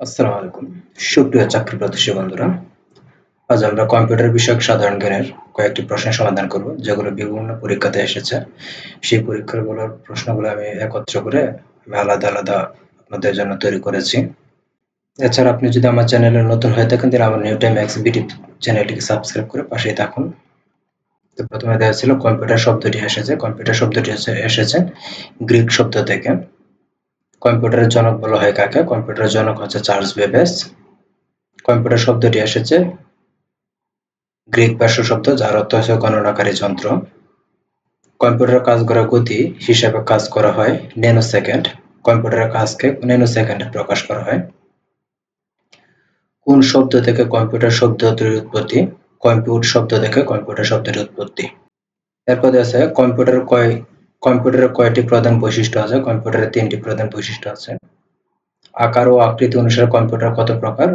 আসসালামু আলাইকুম। সুপ্রিয় চাকরি প্রত্যাশী বন্ধুরা, আজ আমরা কম্পিউটার বিষয়ক সাধারণ জ্ঞানের কয়েকটি প্রশ্নের সমাধান করব, যেগুলো বিভিন্ন পরীক্ষাতে এসেছে। সেই পরীক্ষাগুলোর প্রশ্নগুলো আমি একত্র করে আলাদা আলাদা আপনাদের জন্য তৈরি করেছি। এছাড়া আপনি যদি আমার চ্যানেলে নতুন হয়ে থাকেন, তাহলে আমার নিউ টাইম এক্স চ্যানেলটিকে সাবস্ক্রাইব করে পাশেই থাকুন। তো প্রথমে দেওয়া ছিল, কম্পিউটার শব্দটি এসেছে, কম্পিউটার শব্দটি এসেছে গ্রিক শব্দ থেকে। কম্পিউটারের জনক বলা হয় কাকে? কম্পিউটারের জনক হচ্ছে চার্লস বেবেস। কম্পিউটার শব্দটি এসেছে গ্রিক ভাষা শব্দ, যার অর্থ হচ্ছে গণনাকারী যন্ত্র। কম্পিউটার কাজ করা গতি হিসাবে কাজ করা হয় ন্যানো সেকেন্ড কম্পিউটারের কাজকে ন্যানো সেকেন্ডে প্রকাশ করা হয়। কোন শব্দ থেকে কম্পিউটার শব্দটির উৎপত্তি? কম্পিউট শব্দ থেকে কম্পিউটার শব্দের উৎপত্তি। এরপর আছে কম্পিউটার কয় কম্পিউটারের কয়টি প্রধান বৈশিষ্ট্য আছে, কম্পিউটারের তিনটি প্রধান বৈশিষ্ট্য আছে। আকার ও আকৃতি অনুসারে কম্পিউটার কত প্রকার?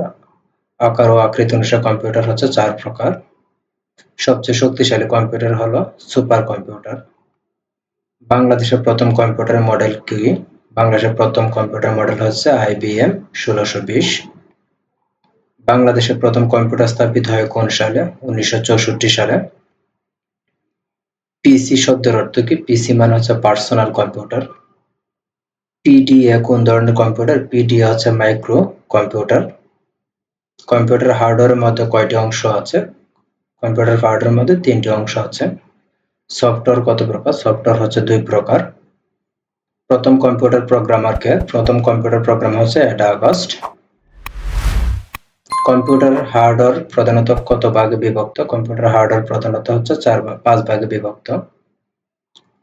আকার ও আকৃতি অনুসারে কম্পিউটার হচ্ছে চার প্রকার। সবচেয়ে শক্তিশালী কম্পিউটার হলো সুপার কম্পিউটার। বাংলাদেশের প্রথম কম্পিউটার মডেল কি? বাংলাদেশের প্রথম কম্পিউটার মডেল হচ্ছে আইবিএম ষোলোশো বিশ। বাংলাদেশের প্রথম কম্পিউটার স্থাপিত হয় কোন সালে? উনিশশো চৌষট্টি সালে। পিসি শব্দের অর্থ কি? পিসি মানে হচ্ছে পার্সোনাল কম্পিউটার পিডিএ কোন ধরনের কম্পিউটার পিডিএ হচ্ছে মাইক্রো কম্পিউটার কম্পিউটার হার্ডওয়্যারের মধ্যে কয়টি অংশ আছে? কম্পিউটার হার্ডওয়্যারের মধ্যে তিনটি অংশ আছে। সফটওয়্যার কত প্রকার? সফটওয়্যার হচ্ছে দুই প্রকার। প্রথম কম্পিউটার প্রোগ্রামারকে প্রথম কম্পিউটার প্রোগ্রাম হচ্ছে অ্যাডাগাস্ট কম্পিউটার হার্ডওয়্যার প্রধানত কত ভাগে বিভক্ত? কম্পিউটার হার্ডওয়্যার প্রধানত হচ্ছে চার পাঁচ ভাগে বিভক্ত।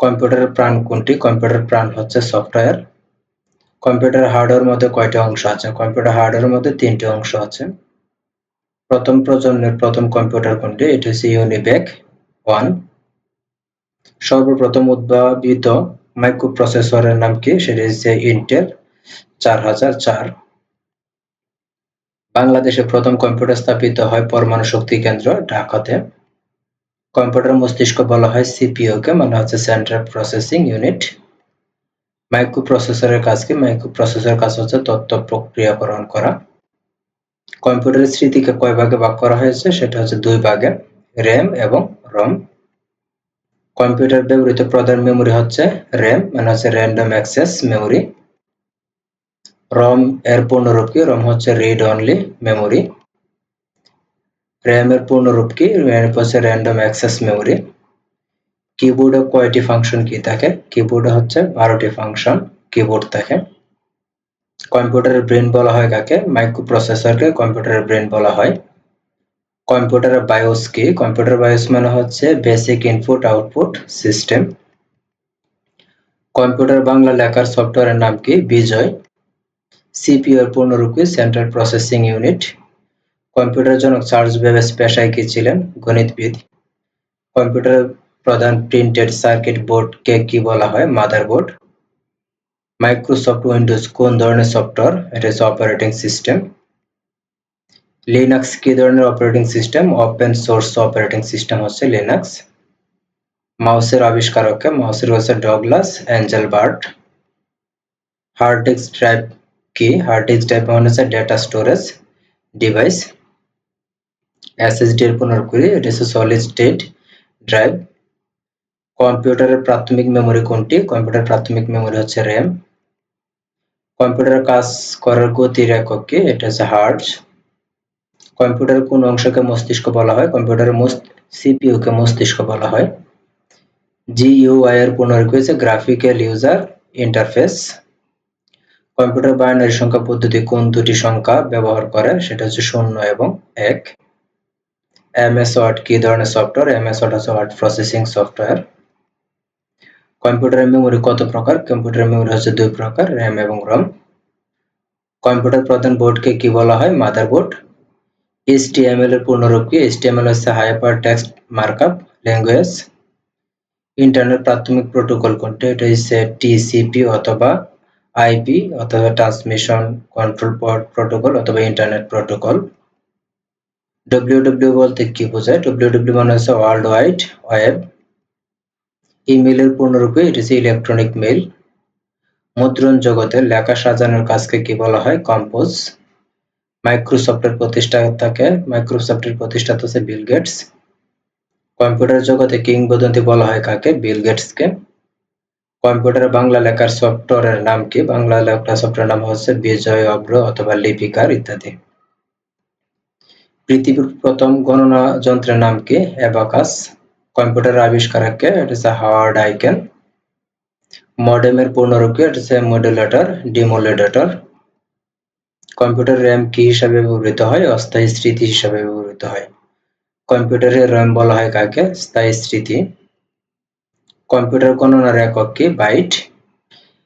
কম্পিউটারের প্রাণ কোনটি? কম্পিউটার প্রাণ হচ্ছে সফটওয়্যার। কম্পিউটার হার্ডওয়্যার মধ্যে কয়টি অংশ আছে? কম্পিউটার হার্ডওয়্যারের মধ্যে তিনটি অংশ আছে। প্রথম প্রজন্মের প্রথম কম্পিউটার কোনটি? এটি হচ্ছে ইউনিবেক ওয়ান সর্বপ্রথম উদ্ভাবিত মাইক্রোপ্রসেসরের নাম কি? সেটি হচ্ছে ইন্টেল চার হাজার চার। বাংলাদেশে প্রথম কম্পিউটার স্থাপিত হয় পরমাণু শক্তি কেন্দ্র ঢাকাতে। কম্পিউটার মস্তিষ্ক বলা হয় সিপিইউ কে মানে হচ্ছে সেন্ট্রাল প্রসেসিং ইউনিট মাইক্রো প্রসেসরের কাজ কি মাইক্রো প্রসেসরের কাজ হচ্ছে তথ্য প্রক্রিয়াকরণ করা। কম্পিউটারের স্মৃতিকে কয় ভাগে ভাগ করা হয়েছে? সেটা হচ্ছে দুই ভাগে র্যাম এবং রম কম্পিউটার ব্যবহৃত প্রধান মেমোরি হচ্ছে র্যাম মানে হচ্ছে র্যান্ডম অ্যাক্সেস মেমোরি রম এর পূর্ণরূপ কি রম হচ্ছে রিড অনলি মেমোরি র্যাম এর পূর্ণরূপ কি র্যাম হচ্ছে র্যান্ডম অ্যাক্সেস মেমোরি কিবোর্ডে কয়টি ফাংশন কি থাকে? কিবোর্ডে হচ্ছে বারোটি ফাংশন কিবোর্ড থাকে। কম্পিউটারের ব্রেন বলা হয় কাকে? মাইক্রো প্রসেসরকে কম্পিউটারের ব্রেন বলা হয়। কম্পিউটারের বায়োস কি? কম্পিউটার বায়োস মানে হচ্ছে basic input output system computer Bangla লেখার সফটওয়্যারের নাম কি? বিজয়। সিপিইউ এর পূর্ণরূপ সেন্ট্রাল প্রসেসিং ইউনিট কম্পিউটার জনক চার্লস বেবেজ পেশায় কি ছিলেন? গণিতবিদ। কম্পিউটার প্রধান প্রিন্টেড সার্কিট বোর্ড কে কি বলা হয়? মাদারবোর্ড মাইক্রোসফট উইন্ডোজ কোন ধরনের সফটওয়্যার এটা হচ্ছে অপারেটিং সিস্টেম লিনাক্স কি ধরনের operating system open source operating system হচ্ছে লিনাক্স মাউসের আবিষ্কারককে, মাউসের হচ্ছে Douglas Engelbart hard disk drive কি? হার্ড ডিস্ক ড্রাইভ মানে হচ্ছে ডেটা স্টোরেজ ডিভাইস এসএসডি এর পুনরুক্তি, এটা হচ্ছে সলিড স্টেট ড্রাইভ কম্পিউটারের প্রাথমিক মেমোরি কোনটি? কম্পিউটার প্রাথমিক মেমোরি হচ্ছে র্যাম কম্পিউটার কাজ করার গতির একক কি? এটা হচ্ছে হার্জ কম্পিউটার কোন অংশকে মস্তিষ্ক বলা হয়? কম্পিউটারের সিপিইউ কে মস্তিষ্ক বলা হয়। জিইউআই এর পুনরুক্তি হচ্ছে graphical user interface computer binary সংখ্যা পদ্ধতি কোন দুটি সংখ্যা ব্যবহার করে? সেটা হচ্ছে শূন্য এবং এক। এমএস ওয়ার্ড কি ধরনের সফটওয়্যার? এমএস ওয়ার্ড হচ্ছে ওয়ার্ড প্রসেসিং সফটওয়্যার। কম্পিউটারের মেমোরি কত প্রকার? কম্পিউটারের মেমোরি হচ্ছে দুই প্রকার, র্যাম এবং রম। কম্পিউটার প্রধান বোর্ডকে কি বলা হয়? মাদারবোর্ড এইচটিএমএল এর পূর্ণরূপ কি? এইচটিএমএল হচ্ছে hyper text markup language. Internet প্রাথমিক প্রোটোকল কোনটি? এটা হচ্ছে টিসিপি অথবা আইপি অথবা ট্রান্সমিশন কন্ট্রোল প্রোটোকল অথবা ইন্টারনেট প্রোটোকল ডব্লিউডব্লিউ বলতে কি বোঝায়? ডব্লিউডব্লিউ মানে হচ্ছে ওয়ার্ল্ড ওয়াইড ওয়েব ইমেইলের পূর্ণরূপে এটি হচ্ছে ইলেকট্রনিক মেইল মুদ্রণ জগতে লেখা সাজানোর কাজকে কি বলা হয়? কম্পোজ মাইক্রোসফটের প্রতিষ্ঠাতাকে মাইক্রোসফটের প্রতিষ্ঠাতা হচ্ছে বিল গেটস কম্পিউটার জগতে কিংবদন্তি বলা হয় কাকে? বিল গেটসকে কম্পিউটারে বাংলা লেখার সফটওয়্যারের নাম কি? বাংলা লেখার সফটওয়্যার নাম হচ্ছে বিজয় অগ্র অথবা লিপিকার ইত্যাদি। পৃথিবীর প্রথম গণনা যন্ত্রের নাম কি? অ্যাবাকাস। কম্পিউটারের আবিষ্কারককে এটা হচ্ছে হাওয়ার্ড আইকেন। মডেমের পূর্ণরূপ কি? এটা হচ্ছে মডুলেটর, ডিমোলেটর। কম্পিউটার র্যাম কি হিসাবে ব্যবহৃত হয়? অস্থায়ী স্মৃতি হিসাবে ব্যবহৃত হয়। কম্পিউটারের র্যাম বলা হয় কাকে? স্থায়ী স্মৃতি। কম্পিউটার গণনার একক বাইট।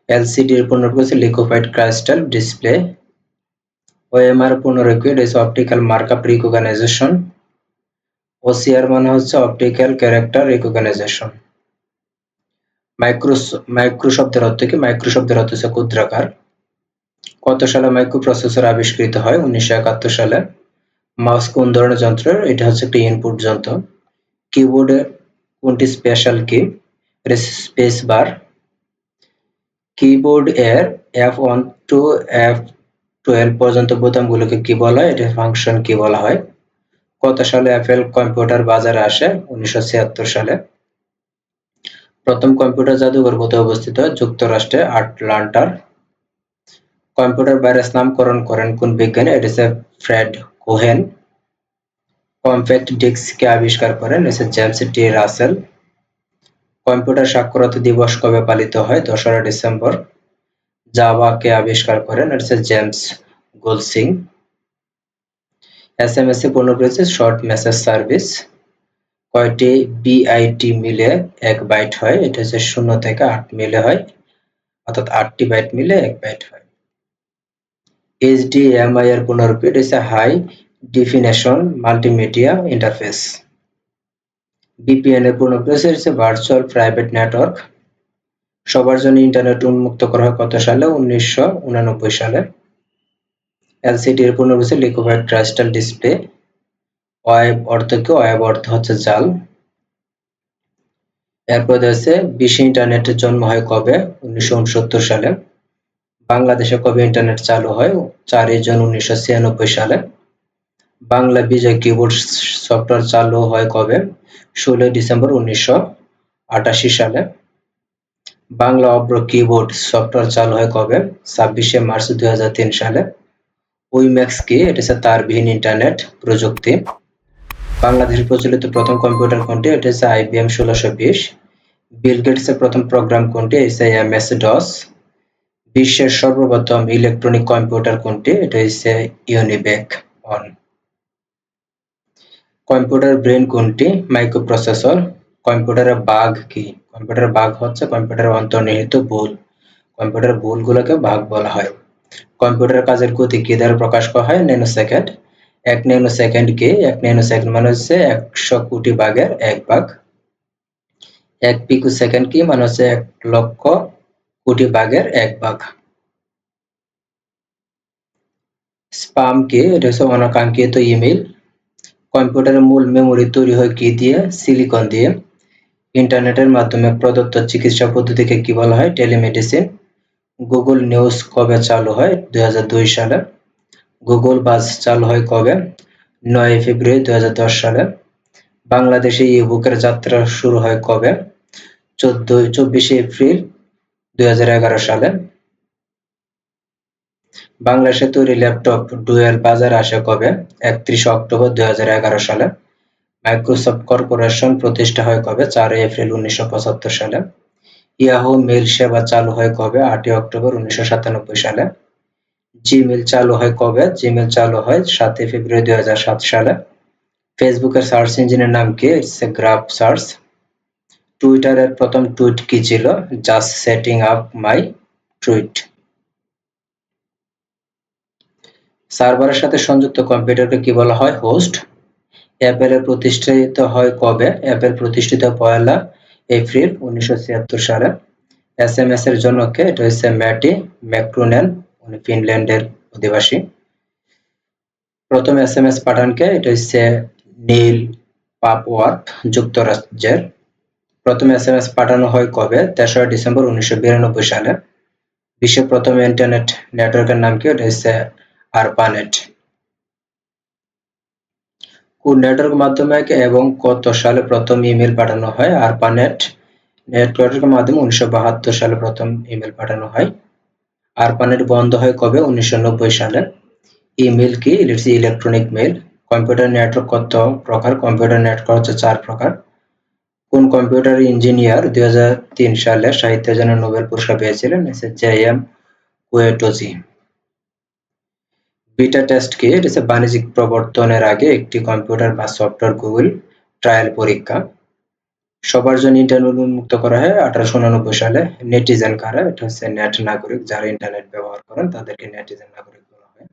এলসিডি এর পূর্ণরূপ হচ্ছে লিকোফাইড ক্রাইস্টাল ডিসপ্লে। ওএমআর পূর্ণরূপ কি এটা হচ্ছে অপটিক্যাল মার্কআপ রিকগনাইজেশন। ওসিআর মানে হচ্ছে optical character recognition. Micro micro শব্দের অর্থ কি? মাইক্রো শব্দের অর্থ হচ্ছে ক্ষুদ্রাকার। কত সালে মাইক্রো প্রসেসর আবিষ্কৃত হয়? উনিশশো একাত্তর সালে। মাউস কোন ধরনের যন্ত্র? এটা হচ্ছে একটি ইনপুট যন্ত্র। কিবোর্ডে কোনটি special key space bar keyboard এর F one to F twelve পর্যন্ত বোতামগুলোকে কি বলা হয়? এটা ফাংশন কি বলা হয়? কত সালে অ্যাপেল কম্পিউটার বাজারে আসে? উনিশশো ছিয়াত্তর সালে। প্রথম কম্পিউটার জাদুঘর কোথায় অবস্থিত? যুক্তরাষ্ট্রে আটলান্টার। কম্পিউটার ভাইরাস নামকরণ করেন কোন বিজ্ঞানী? এটা হচ্ছে ফ্রেড কোহেন। কম্প্যাক্ট ডিস্ককে আবিষ্কার করেন এসে জেমস টি রাসেল কম্পিউটার সাক্ষরতা দিবস কবে পালিত হয়? দোসরা ডিসেম্বর। জাভাকে আবিষ্কার করেন হচ্ছে জেমস গোলসিং। এস এম এস এ পূর্ণপ্রেসে শর্ট মেসেজ সার্ভিস। কয়টি বিআইটি মিলে এক বাইট হয়? এটা হচ্ছে শূন্য থেকে আট মিলে হয়। অর্থাৎ আটটি বাইট মিলে এক বাইট হয়। এইচডিএমআই এর পুনরূপ হচ্ছে high definition multimedia interface. VPN এর পূর্ণরূপ হচ্ছে ভার্চুয়াল প্রাইভেট নেটওয়ার্ক সবার জন্য ইন্টারনেট উন্মুক্ত করা হয় কত সালে? উনিশশো সালে। এলসিডি এর পূর্ণরূপ হচ্ছে লিকোভাইড ক্রাইস্টাল ডিসপ্লে ওয়েব অর্থ কি? ওয়েব অর্থ হচ্ছে জাল। এরপর হচ্ছে বিশ্ব ইন্টারনেটের জন্ম হয় কবে? উনিশশো উনসত্তর সালে। বাংলাদেশে কবে ইন্টারনেট চালু হয়? চারই জুন উনিশশো ছিয়ানব্বই সালে। বাংলা বিজয় কিবোর্ড সফটওয়্যার চালু হয় কবে? ষোলোই ডিসেম্বর উনিশশো আটাশি সালে। বাংলা অব্র কিবোর্ড সফটওয়্যার চালু হয় কবে? ছাব্বিশে মার্চ দুই হাজার তিন সালে। উইম্যাক্স কি? এটা হচ্ছে তারবিহীন ইন্টারনেট প্রযুক্তি। বাংলাদেশের প্রচলিত প্রথম কম্পিউটার কোনটি? এটা হচ্ছে আইবিএম ষোলোশো বিশ। বিল গেটসের প্রথম প্রোগ্রাম কোনটি? হচ্ছে এম এস ডস। বিশ্বের সর্বপ্রথম ইলেকট্রনিক কম্পিউটার কোনটি? এটা হচ্ছে ইউনিবেক অন। কম্পিউটার ব্রেন কোনটি? মাইক্রোপ্রসেসর। কম্পিউটারের বাঘ কি? কম্পিউটার বাঘ হচ্ছে কম্পিউটারের অন্তর্নিহিত ভুল। কম্পিউটার ভুলগুলোকে বাগ বলা হয়। কম্পিউটার কাজের গতি কি দ্বারা প্রকাশ করা হয়? ন্যানো সেকেন্ড এক ন্যানো সেকেন্ড কে? এক ন্যানো সেকেন্ড মানে হচ্ছে একশো কোটি ভাগের এক ভাগ। এক পিকো সেকেন্ড কি? মানে হচ্ছে এক লক্ষ কোটি ভাগের এক ভাগ। স্পাম কি? এটা হচ্ছে অনাকাঙ্ক্ষিত ইমেল কম্পিউটারের মূল মেমোরি তৈরি হয় কি দিয়ে? সিলিকন দিয়ে। ইন্টারনেটের মাধ্যমে প্রদত্ত চিকিৎসা পদ্ধতিকে কি বলা হয়? টেলিমেডিসিন গুগল নিউজ কবে চালু হয়? দু হাজার দুই সালে। গুগল বাস চালু হয় কবে? নয় ফেব্রুয়ারি দু হাজার দশ সালে। বাংলাদেশে ই বুকের যাত্রা শুরু হয় কবে? চোদ্দ চব্বিশে এপ্রিল দু হাজার এগারো সালে। বাংলাদেশে তৈরি ল্যাপটপ ডুয়েল বাজার আসে কবে? একত্রিশে অক্টোবর দুই হাজার এগারো সালে। মাইক্রোসফট কর্পোরেশন প্রতিষ্ঠা হয় কবে? চারই এপ্রিল উনিশশো পঁচাত্তর সালে। ইয়াহু মেল সেবা চালু হয় কবে? আটই অক্টোবর উনিশশো সাতানব্বই সালে। জিমেল চালু হয় কবে? জিমেল চালু হয় সাতই ফেব্রুয়ারি দুই হাজার সাত সালে। ফেসবুকের সার্চ ইঞ্জিনের নাম কি? গ্রাফ সার্চ টুইটারের প্রথম টুইট কি ছিল? Just setting up my tweet সার্ভারের সাথে সংযুক্ত কম্পিউটারকে কি বলা হয়? হোস্ট। অ্যাপেলের প্রতিষ্ঠিত হয় কবে? অ্যাপেল প্রতিষ্ঠিত পয়লা এপ্রিল উনিশশো ছিয়াত্তর সালে। এস এম এস এর জনককে এটা হচ্ছে ম্যাটি ম্যাক্রুনেন উনি ফিনল্যান্ডের অধিবাসী। প্রথম এস এম এস পাঠানকে এটা হচ্ছে নীল পাপওয়ার্থ, যুক্তরাজ্যের। প্রথম এস এম এস পাঠানো হয় কবে? তেসরা ডিসেম্বর উনিশশো বিরানব্বই সালে। বিশ্বের প্রথম ইন্টারনেট নেটওয়ার্কের নাম কি? এটা হচ্ছে আরপানেট কোন নেটওয়ার্ক মাধ্যমে এবং কত সালে প্রথম ইমেল পাঠানো হয়? আরপানেট নেটওয়ার্কের মাধ্যমে উনিশশো বাহাত্তর সালে প্রথম ইমেল পাঠানো হয়। আরপানেট বন্ধ হয় কবে? উনিশশো নব্বই সালে। ইমেল কি? ইলেকট্রনিক মেল কম্পিউটার নেটওয়ার্ক কত প্রকার? কম্পিউটার নেটওয়ার্ক হচ্ছে চার প্রকার। কোন কম্পিউটার ইঞ্জিনিয়ার দুই হাজার তিন সালে সাহিত্যের জন্য নোবেল পুরস্কার পেয়েছিলেন? J M Coetzee beta test কি, এটা হচ্ছে বাণিজ্যিক প্রবর্তনের আগে একটি কম্পিউটার বা সফটওয়্যার গুগল ট্রায়াল পরীক্ষা। সবার জন্য ইন্টারনেট উন্মুক্ত করা হয়। আঠারোশো উনানব্বই সালে নেটিজেন কারা, এটা হচ্ছে নেট নাগরিক, যারা ইন্টারনেট ব্যবহার করেন, তাদেরকে নেটিজেন নাগরিক বলা হয়।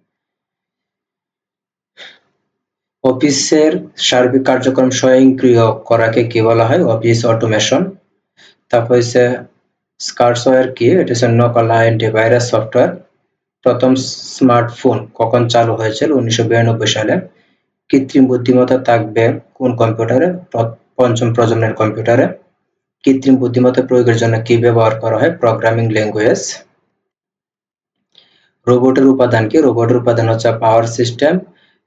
অফিসের সার্বিক কার্যক্রম স্বয়ংক্রিয় করাকে কি বলা হয়? অফিস অটোমেশন তারপর হচ্ছে স্কার্সওয়্যার কি? এটা হচ্ছে নকল অ্যান্টিভাইরাস সফটওয়্যার প্রথম স্মার্টফোন কখন চালু হয়েছিল? উনিশশো বিরানব্বই সালে। কৃত্রিম বুদ্ধিমত্তা থাকবে কোন কম্পিউটারে? পঞ্চম প্রজন্মের কম্পিউটারে। কৃত্রিম বুদ্ধিমত্তা প্রয়োগের জন্য কি ব্যবহার করা হয়? Programming language. রোবটের উপাদান কি? রোবটের উপাদান হচ্ছে পাওয়ার সিস্টেম,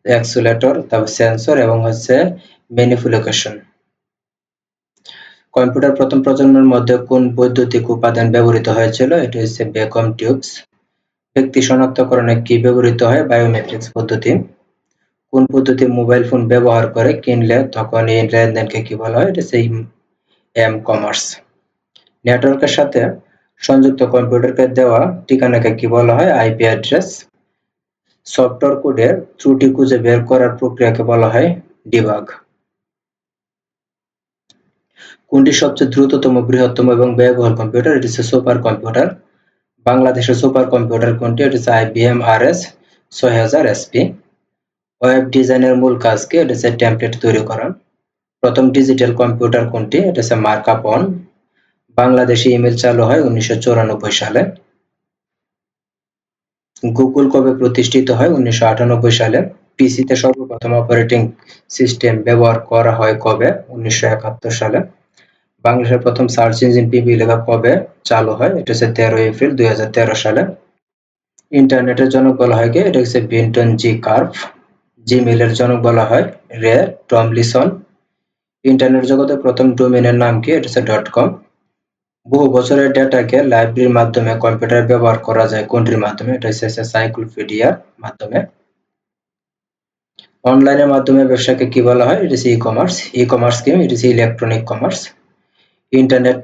অ্যাক্সুলেটর, তারপর সেন্সর এবং হচ্ছে ম্যানিপুলেশন। কম্পিউটার প্রথম প্রজন্মের মধ্যে কোন বৈদ্যুতিক উপাদান ব্যবহৃত হয়েছিল? এটি হচ্ছে বেকম টিউবস। ব্যক্তি শনাক্তকরণে কি ব্যবহৃত হয়? বায়োমেট্রিক্স পদ্ধতি। কোন পদ্ধতি মোবাইল ফোন ব্যবহার করে, কিনলে, তখন এই লেনদেনকে কি বলা হয়? এটা সেই এম কমার্স নেটওয়ার্কের সাথে সংযুক্ত কম্পিউটারকে দেওয়া ঠিকানাকে কি বলা হয়? আইপি অ্যাড্রেস সফটওয়্যার কোডে ত্রুটি খুঁজে বের করার প্রক্রিয়াকে বলা হয় ডিবাগ কোনটি সবচেয়ে দ্রুততম, বৃহত্তম এবং ব্যয়বহুল কম্পিউটার এটি হচ্ছে সুপার কম্পিউটার বাংলাদেশের সুপার কম্পিউটার কোনটি? এটি হচ্ছে আইবিএম আর এস ছয় হাজার এসপি ওয়েব ডিজাইনের মূল কাজ কি? হচ্ছে টেমপ্লেট তৈরি করা প্রথম ডিজিটাল কম্পিউটার কোনটি? এটা হচ্ছে মার্কআপ অন বাংলাদেশে ইমেল চালু হয় উনিশশো চুরানব্বই সালে। গুগল কবে প্রতিষ্ঠিত হয় উনিশশো আটানব্বই সালে? পিসিতে সর্বপ্রথম অপারেটিং সিস্টেম ব্যবহার করা হয় কবে? উনিশশো একাত্তর সালে। বাংলাদেশের প্রথম সার্চ ইঞ্জিন পিবি লেখা কবে চালু হয়? এটা হচ্ছে তেরো এপ্রিল দুই হাজার তেরো সালে। ইন্টারনেটের জনক বলা হয় কি? এটা হচ্ছে বিন্টন জি কার্ভ। জিমেইলের জনক বলা হয় রে টমলিসন। ইন্টারনেট জগতের প্রথম ডোমেনের নাম কি? এটা হচ্ছে ডট কম। বহু বছরের ডেটাকে লাইব্রেরির মাধ্যমে কম্পিউটার ব্যবহার করা যায় কোনটির মাধ্যমে? এটা হচ্ছে সাইক্লোপিডিয়ার মাধ্যমে। অনলাইনের মাধ্যমে ব্যবসাকে কি বলা হয়? এটা হচ্ছে ই কমার্স ই কমার্স কি ইলেকট্রনিক কমার্স ইন্টারনেট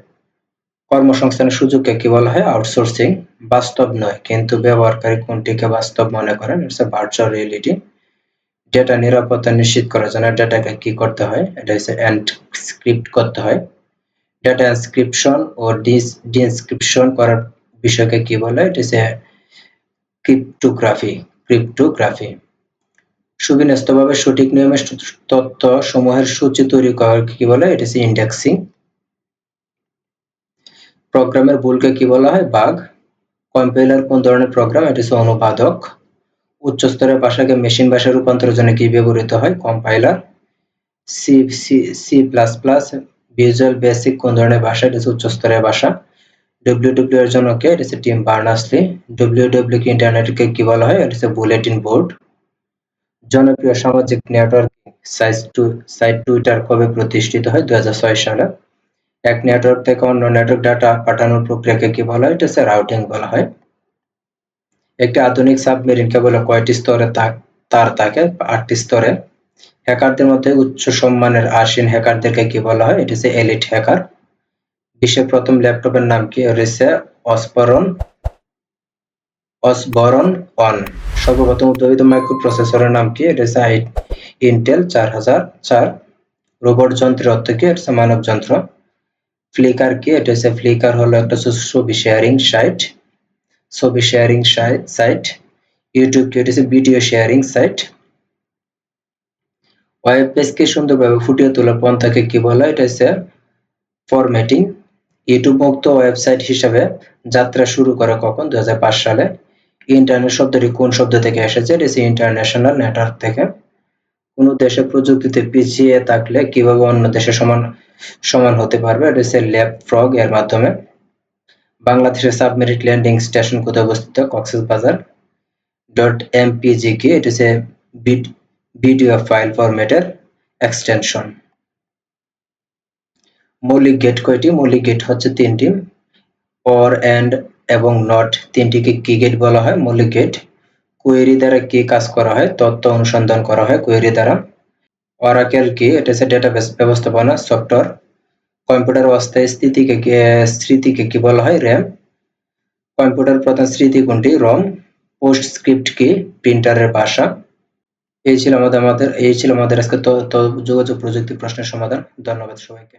কর্মসংস্থানের সুযোগকে কি বলা হয়? আউটসোর্সিং। বাস্তব নয়, কিন্তু ব্যবহারকারী কোনটিকে বাস্তব মনে করেন? ইটস ভার্চুয়াল রিয়েলিটি ডেটা নিরাপত্তা নিশ্চিত করার জন্য ডেটাকে কি করতে হয়? এটা হচ্ছে এনক্রিপ্ট করতে হয়। ডেটা এনক্রিপশন ও ডিসক্রিপশন করার বিষয়কে কি বলে? এটা হচ্ছে ক্রিপ্টোগ্রাফি ক্রিপ্টোগ্রাফি সুবিন্যস্তভাবে সঠিক নিয়মে তথ্য সমূহের সূচি তৈরি করা কি বলে? এটা হচ্ছে ইন্ডেক্সিং প্রোগ্রামের ভুলকে কি বলা হয়? বাগ কম্পাইলার কোন ধরনের প্রোগ্রাম? এটি হচ্ছে অনুবাদক উচ্চ স্তরের ভাষাকে মেশিন ভাষায় রূপান্তরের জন্য কি ব্যবহৃত হয়? Compiler. C C C plus plus visual basic কোন ধরনের ভাষা? এটি হচ্ছে উচ্চ স্তরের ভাষা। ডব্লিউ ডব্লিউ এর জন্য কে? এটি হচ্ছে টিম বার্নাসলি ডব্লিউ ডব্লিউ কি ইন্টারনেটকে কি বলা হয়? এটি হচ্ছে বুলেটিন বোর্ড জনপ্রিয় সামাজিক network site to site Twitter কবে প্রতিষ্ঠিত হয়? দুই হাজার ছয় সালে। এক নেটওয়ার্ক থেকে অন্য নেটওয়ার্ক ডাটা পাঠানোর প্রক্রিয়াকে কি বলা হয়? এটা হচ্ছে রাউটিং বলা হয়। একটি আধুনিক সাবমেরিন কেবল কয়টি স্তরে তার থাকে? আটটি স্তরে। হ্যাকারদের মধ্যে উচ্চ সম্মানের আসীন হ্যাকারদেরকে কি বলা হয়? এটি হচ্ছে এলিট হ্যাকার বিশ্বের প্রথম ল্যাপটপের নাম কি? রয়েছে অসপরন অসবরন ওয়ান সর্বপ্রথম উদ্ভাবিত মাইক্রোপ্রসেসরের নাম কি? এটা হচ্ছে ইন্টেল চার হাজার চার। রোবট যন্ত্রের অর্থ কি? এটা মানব যন্ত্র। ফ্লিকার কি এটা হচ্ছে ফ্লিকার হলো একটা ছবি শেয়ারিং সাইট ছবি শেয়ারিং সাইট ইউটিউব কি, এটা হচ্ছে ভিডিও শেয়ারিং সাইট ওয়েব পেজকে সুন্দরভাবে ফুটিয়ে তোলার পন্থাকে কি বলা? এটা হচ্ছে ফরম্যাটিং ইউটিউব মুক্ত ওয়েবসাইট হিসাবে যাত্রা শুরু করে কখন? দুই হাজার পাঁচ সালে। ইন্টারনেট শব্দটি কোন শব্দ থেকে এসেছে? এটা হচ্ছে ইন্টারন্যাশনাল নেটওয়ার্ক থেকে। কোন দেশে প্রযুক্তিতে পিছিয়ে থাকলে কীভাবে অন্য দেশে সমান সমান হতে পারবে এটা হচ্ছে ল্যাব ফ্রগ এর মাধ্যমে। বাংলাদেশের সাবমেরিট ল্যান্ডিং স্টেশন কোথায় অবস্থিত? কক্সেস বাজার ডট এমপিজি কি এটা হচ্ছে ভিডিও ফাইল ফরম্যাটের এক্সটেনশন মৌলিক গেট কয়টি? মৌলিক গেট হচ্ছে তিনটি। অর এন্ড এবং নট তিনটিকে কি গেট বলা হয়? মৌলিক গেট কোয়েরি দ্বারা কি কাজ করা হয়? তথ্য অনুসন্ধান করা হয়। কোয়েরি দ্বারা অরাকেল কি? এটা হচ্ছে ডেটাবেস ব্যবস্থাপনা সফটওয়্যার কম্পিউটার অবস্থায় স্থিতিকে স্মৃতিকে কি বলা হয়? র্যাম কম্পিউটার প্রধান স্মৃতি কোনটি? রম পোস্ট স্ক্রিপ্ট কি? প্রিন্টারের ভাষা। এই ছিল আমাদের আমাদের, এই ছিল আমাদের আজকে যোগাযোগ প্রযুক্তি প্রশ্নের সমাধান। ধন্যবাদ সবাইকে।